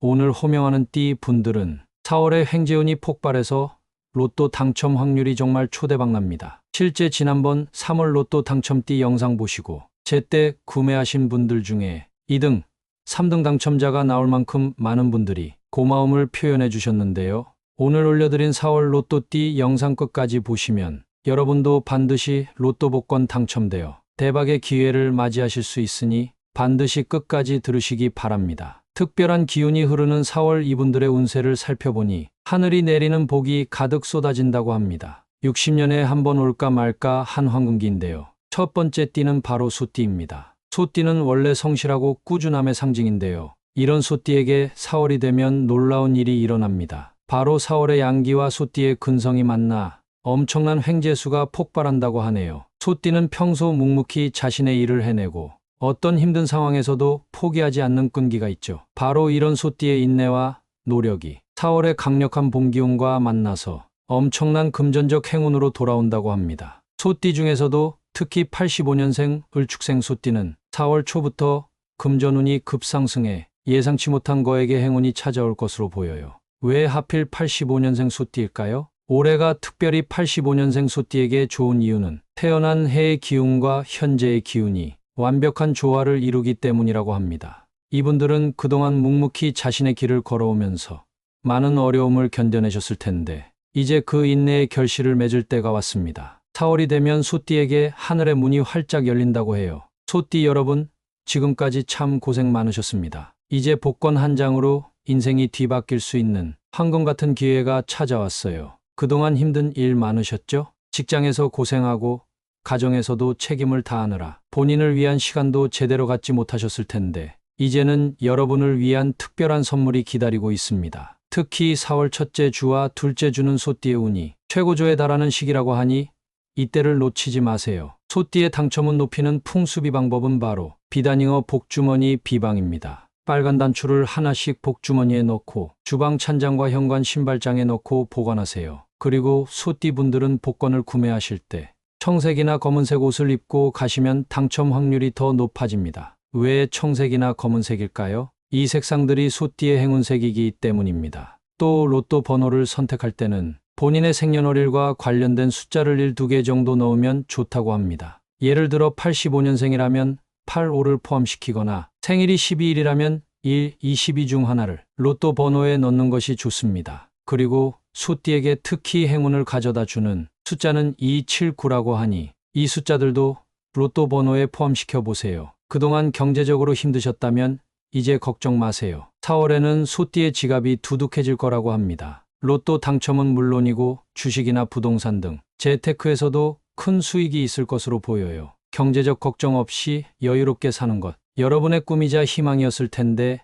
오늘 호명하는 띠 분들은 4월에 횡재운이 폭발해서 로또 당첨 확률이 정말 초대박납니다. 실제 지난번 3월 로또 당첨 띠 영상 보시고 제때 구매하신 분들 중에 2등, 3등 당첨자가 나올 만큼 많은 분들이 고마움을 표현해 주셨는데요. 오늘 올려드린 4월 로또띠 영상 끝까지 보시면 여러분도 반드시 로또 복권 당첨되어 대박의 기회를 맞이하실 수 있으니 반드시 끝까지 들으시기 바랍니다. 특별한 기운이 흐르는 4월 이분들의 운세를 살펴보니 하늘이 내리는 복이 가득 쏟아진다고 합니다. 60년에 한 번 올까 말까 한 황금기인데요. 첫 번째 띠는 바로 소띠입니다. 소띠는 원래 성실하고 꾸준함의 상징인데요. 이런 소띠에게 4월이 되면 놀라운 일이 일어납니다. 바로 4월의 양기와 소띠의 근성이 만나 엄청난 횡재수가 폭발한다고 하네요. 소띠는 평소 묵묵히 자신의 일을 해내고 어떤 힘든 상황에서도 포기하지 않는 끈기가 있죠. 바로 이런 소띠의 인내와 노력이 4월의 강력한 봄기운과 만나서 엄청난 금전적 행운으로 돌아온다고 합니다. 소띠 중에서도 특히 85년생 을축생 소띠는 4월 초부터 금전운이 급상승해 예상치 못한 거에게 행운이 찾아올 것으로 보여요. 왜 하필 85년생 소띠일까요? 올해가 특별히 85년생 소띠에게 좋은 이유는 태어난 해의 기운과 현재의 기운이 완벽한 조화를 이루기 때문이라고 합니다. 이분들은 그동안 묵묵히 자신의 길을 걸어오면서 많은 어려움을 견뎌내셨을 텐데 이제 그 인내의 결실을 맺을 때가 왔습니다. 4월이 되면 소띠에게 하늘의 문이 활짝 열린다고 해요. 소띠 여러분, 지금까지 참 고생 많으셨습니다. 이제 복권 한 장으로 인생이 뒤바뀔 수 있는 황금 같은 기회가 찾아왔어요. 그동안 힘든 일 많으셨죠? 직장에서 고생하고 가정에서도 책임을 다하느라 본인을 위한 시간도 제대로 갖지 못하셨을 텐데 이제는 여러분을 위한 특별한 선물이 기다리고 있습니다. 특히 4월 첫째 주와 둘째 주는 소띠의 운이 최고조에 달하는 시기라고 하니 이때를 놓치지 마세요. 소띠의 당첨운 높이는 풍수비 방법은 바로 비단잉어 복주머니 비방입니다. 빨간 단추를 하나씩 복주머니에 넣고 주방 찬장과 현관 신발장에 넣고 보관하세요. 그리고 소띠 분들은 복권을 구매하실 때 청색이나 검은색 옷을 입고 가시면 당첨 확률이 더 높아집니다. 왜 청색이나 검은색일까요? 이 색상들이 소띠의 행운색이기 때문입니다. 또 로또 번호를 선택할 때는 본인의 생년월일과 관련된 숫자를 1, 2개 정도 넣으면 좋다고 합니다. 예를 들어 85년생이라면 8, 5를 포함시키거나 생일이 12일이라면 1, 22 중 하나를 로또 번호에 넣는 것이 좋습니다. 그리고 소띠에게 특히 행운을 가져다 주는 숫자는 279라고 하니 이 숫자들도 로또 번호에 포함시켜 보세요. 그동안 경제적으로 힘드셨다면 이제 걱정 마세요. 4월에는 소띠의 지갑이 두둑해질 거라고 합니다. 로또 당첨은 물론이고 주식이나 부동산 등 재테크에서도 큰 수익이 있을 것으로 보여요. 경제적 걱정 없이 여유롭게 사는 것. 여러분의 꿈이자 희망이었을 텐데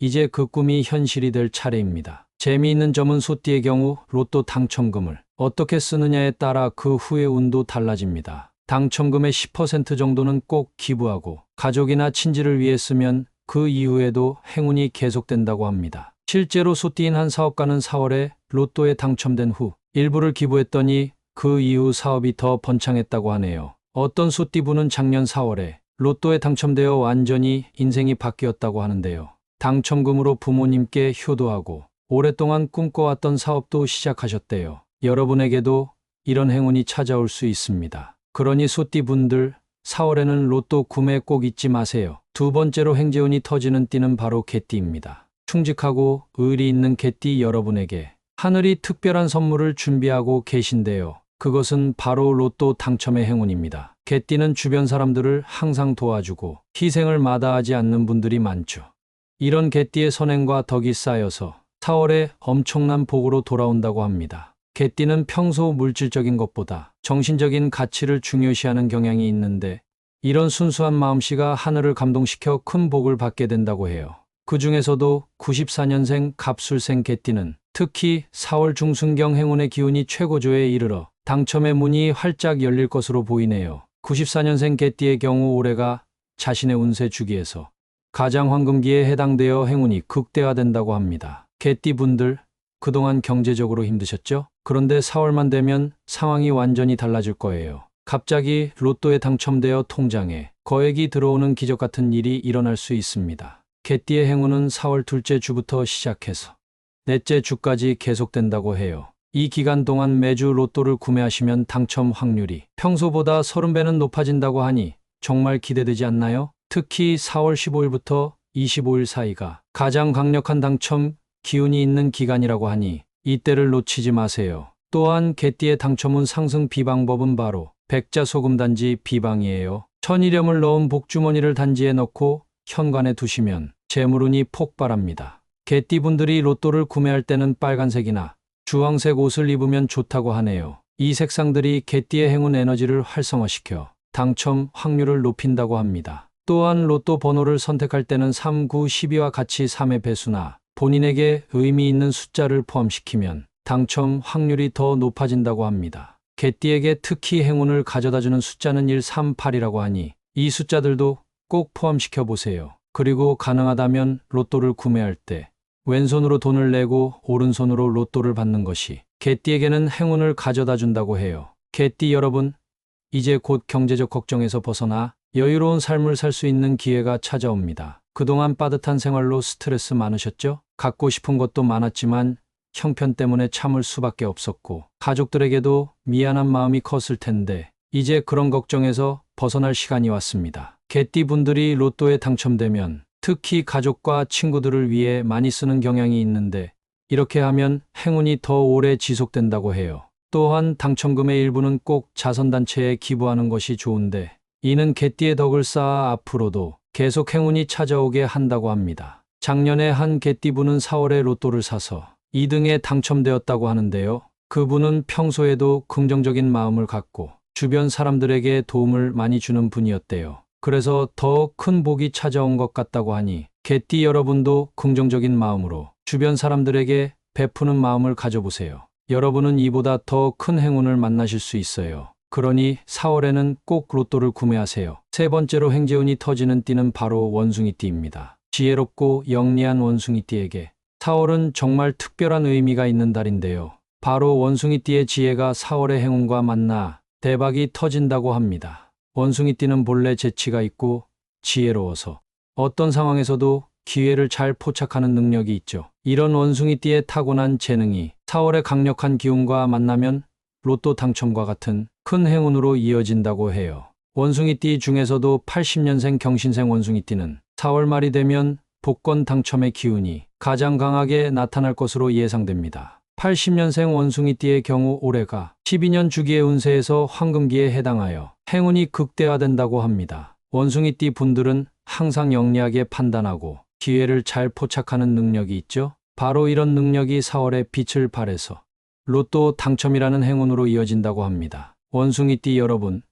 이제 그 꿈이 현실이 될 차례입니다. 재미있는 점은 소띠의 경우 로또 당첨금을 어떻게 쓰느냐에 따라 그 후의 운도 달라집니다. 당첨금의 10% 정도는 꼭 기부하고 가족이나 친지를 위해 쓰면 그 이후에도 행운이 계속된다고 합니다. 실제로 소띠인 한 사업가는 4월에 로또에 당첨된 후 일부를 기부했더니 그 이후 사업이 더 번창했다고 하네요. 어떤 소띠분은 작년 4월에 로또에 당첨되어 완전히 인생이 바뀌었다고 하는데요. 당첨금으로 부모님께 효도하고 오랫동안 꿈꿔왔던 사업도 시작하셨대요. 여러분에게도 이런 행운이 찾아올 수 있습니다. 그러니 소띠분들 4월에는 로또 구매 꼭 잊지 마세요. 두 번째로 행재운이 터지는 띠는 바로 개띠입니다. 충직하고 의리 있는 개띠 여러분에게 하늘이 특별한 선물을 준비하고 계신데요. 그것은 바로 로또 당첨의 행운입니다. 개띠는 주변 사람들을 항상 도와주고 희생을 마다하지 않는 분들이 많죠. 이런 개띠의 선행과 덕이 쌓여서 4월에 엄청난 복으로 돌아온다고 합니다. 개띠는 평소 물질적인 것보다 정신적인 가치를 중요시하는 경향이 있는데 이런 순수한 마음씨가 하늘을 감동시켜 큰 복을 받게 된다고 해요. 그 중에서도 94년생 갑술생 개띠는 특히 4월 중순경 행운의 기운이 최고조에 이르러 당첨의 문이 활짝 열릴 것으로 보이네요. 94년생 개띠의 경우 올해가 자신의 운세 주기에서 가장 황금기에 해당되어 행운이 극대화된다고 합니다. 개띠분들 그동안 경제적으로 힘드셨죠? 그런데 4월만 되면 상황이 완전히 달라질 거예요. 갑자기 로또에 당첨되어 통장에 거액이 들어오는 기적 같은 일이 일어날 수 있습니다. 개띠의 행운은 4월 둘째 주부터 시작해서 넷째 주까지 계속된다고 해요. 이 기간 동안 매주 로또를 구매하시면 당첨 확률이 평소보다 30배는 높아진다고 하니 정말 기대되지 않나요? 특히 4월 15일부터 25일 사이가 가장 강력한 당첨 기운이 있는 기간이라고 하니 이때를 놓치지 마세요. 또한 개띠의 당첨운 상승 비방법은 바로 백자 소금 단지 비방이에요. 천일염을 넣은 복주머니를 단지에 넣고 현관에 두시면 재물운이 폭발합니다. 개띠분들이 로또를 구매할 때는 빨간색이나 주황색 옷을 입으면 좋다고 하네요. 이 색상들이 개띠의 행운 에너지를 활성화시켜 당첨 확률을 높인다고 합니다. 또한 로또 번호를 선택할 때는 3, 9, 12와 같이 3의 배수나 본인에게 의미 있는 숫자를 포함시키면 당첨 확률이 더 높아진다고 합니다. 개띠에게 특히 행운을 가져다주는 숫자는 1, 3, 8이라고 하니 이 숫자들도 꼭 포함시켜 보세요. 그리고 가능하다면 로또를 구매할 때 왼손으로 돈을 내고 오른손으로 로또를 받는 것이 개띠에게는 행운을 가져다 준다고 해요. 개띠 여러분, 이제 곧 경제적 걱정에서 벗어나 여유로운 삶을 살 수 있는 기회가 찾아옵니다. 그동안 빠듯한 생활로 스트레스 많으셨죠? 갖고 싶은 것도 많았지만 형편 때문에 참을 수밖에 없었고 가족들에게도 미안한 마음이 컸을 텐데 이제 그런 걱정에서 벗어날 시간이 왔습니다. 개띠 분들이 로또에 당첨되면 특히 가족과 친구들을 위해 많이 쓰는 경향이 있는데 이렇게 하면 행운이 더 오래 지속된다고 해요. 또한 당첨금의 일부는 꼭 자선단체에 기부하는 것이 좋은데 이는 개띠의 덕을 쌓아 앞으로도 계속 행운이 찾아오게 한다고 합니다. 작년에 한 개띠분은 4월에 로또를 사서 2등에 당첨되었다고 하는데요. 그분은 평소에도 긍정적인 마음을 갖고 주변 사람들에게 도움을 많이 주는 분이었대요. 그래서 더 큰 복이 찾아온 것 같다고 하니 개띠 여러분도 긍정적인 마음으로 주변 사람들에게 베푸는 마음을 가져보세요. 여러분은 이보다 더 큰 행운을 만나실 수 있어요. 그러니 4월에는 꼭 로또를 구매하세요. 세 번째로 행재운이 터지는 띠는 바로 원숭이띠입니다. 지혜롭고 영리한 원숭이띠에게 4월은 정말 특별한 의미가 있는 달인데요. 바로 원숭이띠의 지혜가 4월의 행운과 만나 대박이 터진다고 합니다. 원숭이띠는 본래 재치가 있고 지혜로워서 어떤 상황에서도 기회를 잘 포착하는 능력이 있죠. 이런 원숭이띠의 타고난 재능이 4월의 강력한 기운과 만나면 로또 당첨과 같은 큰 행운으로 이어진다고 해요. 원숭이띠 중에서도 80년생 경신생 원숭이띠는 4월 말이 되면 복권 당첨의 기운이 가장 강하게 나타날 것으로 예상됩니다. 80년생 원숭이띠의 경우 올해가 12년 주기의 운세에서 황금기에 해당하여 행운이 극대화된다고 합니다. 원숭이띠 분들은 항상 영리하게 판단하고 기회를 잘 포착하는 능력이 있죠. 바로 이런 능력이 4월에 빛을 발해서 로또 당첨이라는 행운으로 이어진다고 합니다. 원숭이띠 여러분,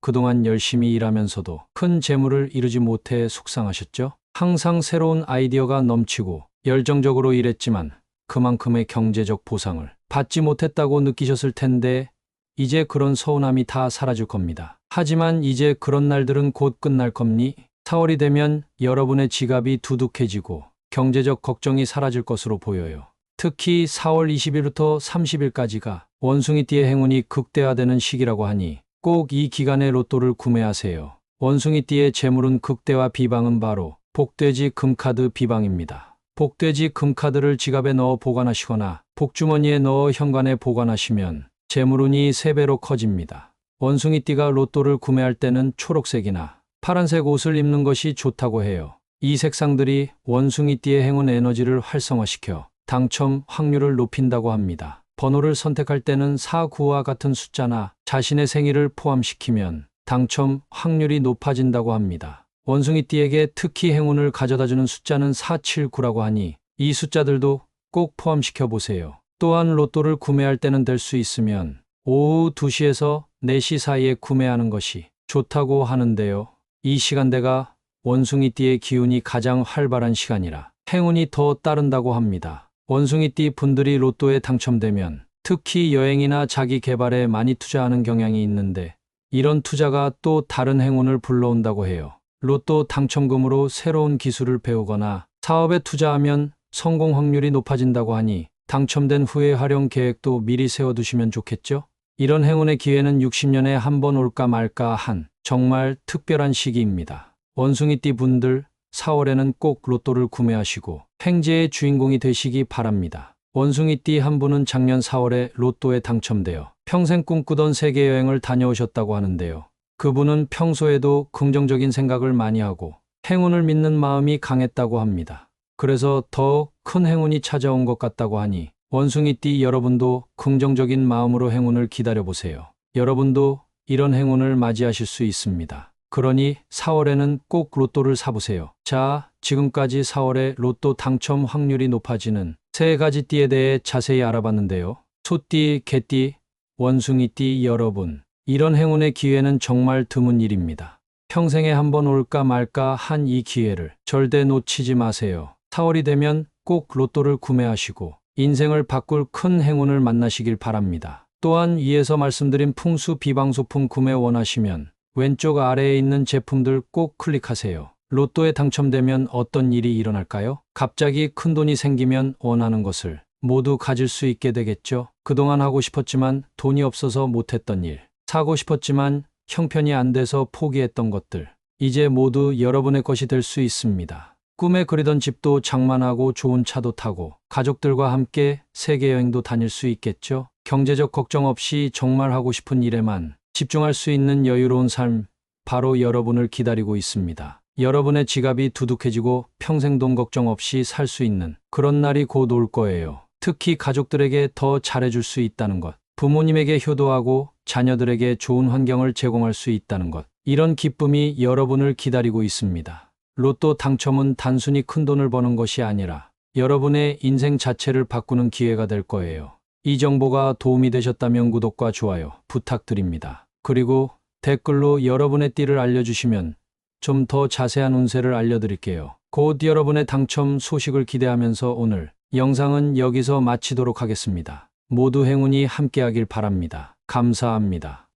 그동안 열심히 일하면서도 큰 재물을 이루지 못해 속상하셨죠? 항상 새로운 아이디어가 넘치고 열정적으로 일했지만 그만큼의 경제적 보상을 받지 못했다고 느끼셨을 텐데 이제 그런 서운함이 다 사라질 겁니다. 하지만 이제 그런 날들은 곧 끝날 겁니? 4월이 되면 여러분의 지갑이 두둑해지고 경제적 걱정이 사라질 것으로 보여요. 특히 4월 20일부터 30일까지가 원숭이띠의 행운이 극대화되는 시기라고 하니 꼭 이 기간에 로또를 구매하세요. 원숭이띠의 재물은 극대화 비방은 바로 복돼지 금카드 비방입니다. 복돼지 금카드를 지갑에 넣어 보관하시거나 복주머니에 넣어 현관에 보관하시면 재물운이 3배로 커집니다. 원숭이띠가 로또를 구매할 때는 초록색이나 파란색 옷을 입는 것이 좋다고 해요. 이 색상들이 원숭이띠의 행운 에너지를 활성화시켜 당첨 확률을 높인다고 합니다. 번호를 선택할 때는 4, 9와 같은 숫자나 자신의 생일을 포함시키면 당첨 확률이 높아진다고 합니다. 원숭이띠에게 특히 행운을 가져다주는 숫자는 479라고 하니 이 숫자들도 꼭 포함시켜 보세요. 또한 로또를 구매할 때는 될 수 있으면 오후 2시에서 4시 사이에 구매하는 것이 좋다고 하는데요. 이 시간대가 원숭이띠의 기운이 가장 활발한 시간이라 행운이 더 따른다고 합니다. 원숭이띠 분들이 로또에 당첨되면 특히 여행이나 자기 개발에 많이 투자하는 경향이 있는데 이런 투자가 또 다른 행운을 불러온다고 해요. 로또 당첨금으로 새로운 기술을 배우거나 사업에 투자하면 성공 확률이 높아진다고 하니 당첨된 후에 활용 계획도 미리 세워두시면 좋겠죠? 이런 행운의 기회는 60년에 한 번 올까 말까 한 정말 특별한 시기입니다. 원숭이띠 분들 4월에는 꼭 로또를 구매하시고 행제의 주인공이 되시기 바랍니다. 원숭이띠 한 분은 작년 4월에 로또에 당첨되어 평생 꿈꾸던 세계 여행을 다녀오셨다고 하는데요. 그분은 평소에도 긍정적인 생각을 많이 하고 행운을 믿는 마음이 강했다고 합니다. 그래서 더 큰 행운이 찾아온 것 같다고 하니 원숭이띠 여러분도 긍정적인 마음으로 행운을 기다려 보세요. 여러분도 이런 행운을 맞이하실 수 있습니다. 그러니 4월에는 꼭 로또를 사보세요. 자, 지금까지 4월에 로또 당첨 확률이 높아지는 세 가지 띠에 대해 자세히 알아봤는데요. 소띠, 개띠, 원숭이띠 여러분. 이런 행운의 기회는 정말 드문 일입니다. 평생에 한 번 올까 말까 한 이 기회를 절대 놓치지 마세요. 4월이 되면 꼭 로또를 구매하시고 인생을 바꿀 큰 행운을 만나시길 바랍니다. 또한 위에서 말씀드린 풍수 비방소품 구매 원하시면 왼쪽 아래에 있는 제품들 꼭 클릭하세요. 로또에 당첨되면 어떤 일이 일어날까요? 갑자기 큰 돈이 생기면 원하는 것을 모두 가질 수 있게 되겠죠? 그동안 하고 싶었지만 돈이 없어서 못했던 일, 사고 싶었지만 형편이 안 돼서 포기했던 것들, 이제 모두 여러분의 것이 될 수 있습니다. 꿈에 그리던 집도 장만하고 좋은 차도 타고 가족들과 함께 세계 여행도 다닐 수 있겠죠? 경제적 걱정 없이 정말 하고 싶은 일에만 집중할 수 있는 여유로운 삶, 바로 여러분을 기다리고 있습니다. 여러분의 지갑이 두둑해지고 평생 돈 걱정 없이 살 수 있는 그런 날이 곧 올 거예요. 특히 가족들에게 더 잘해줄 수 있다는 것, 부모님에게 효도하고 자녀들에게 좋은 환경을 제공할 수 있다는 것, 이런 기쁨이 여러분을 기다리고 있습니다. 로또 당첨은 단순히 큰 돈을 버는 것이 아니라 여러분의 인생 자체를 바꾸는 기회가 될 거예요. 이 정보가 도움이 되셨다면 구독과 좋아요 부탁드립니다. 그리고 댓글로 여러분의 띠를 알려주시면 좀 더 자세한 운세를 알려드릴게요. 곧 여러분의 당첨 소식을 기대하면서 오늘 영상은 여기서 마치도록 하겠습니다. 모두 행운이 함께하길 바랍니다. 감사합니다.